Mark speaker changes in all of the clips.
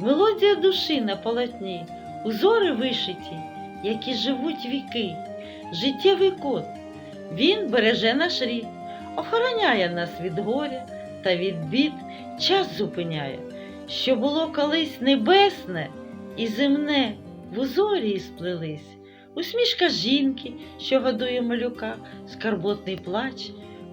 Speaker 1: Мелодія душі на полотні, узори вишиті, які живуть віки, життєвий код. Він береже наш рід, охороняє нас від горя та від бід, час зупиняє, що було колись небесне і земне в узорі сплелись. Усмішка жінки, що годує малюка, скарботний плач,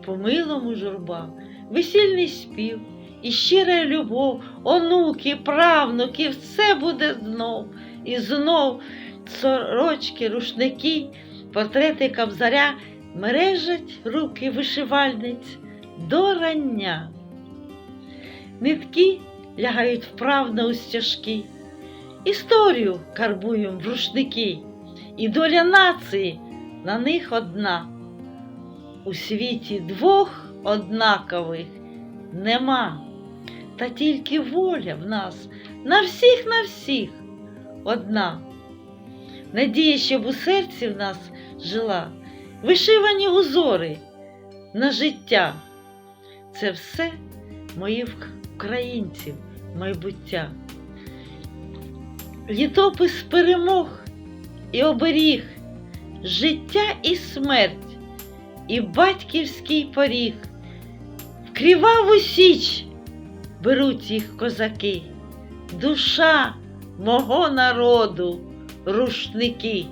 Speaker 1: по милому журба, весільний спів і щира любов, онуки, правнуки, все буде знов і знов сорочки, рушники, портрети кобзаря мережать руки вишивальниць до рання. Нитки лягають вправно у стяжки, історію карбуєм в рушники, і доля нації на них одна. У світі двох однакових нема, та тільки воля в нас на всіх, на всіх одна. Надія, щоб у серці в нас жила, вишивані узори на життя. Це все моїх українців майбуття. Літопис перемог і оберіг, життя і смерть, і батьківський поріг. В криваву січ беруть їх козаки, душа мого народу, рушники.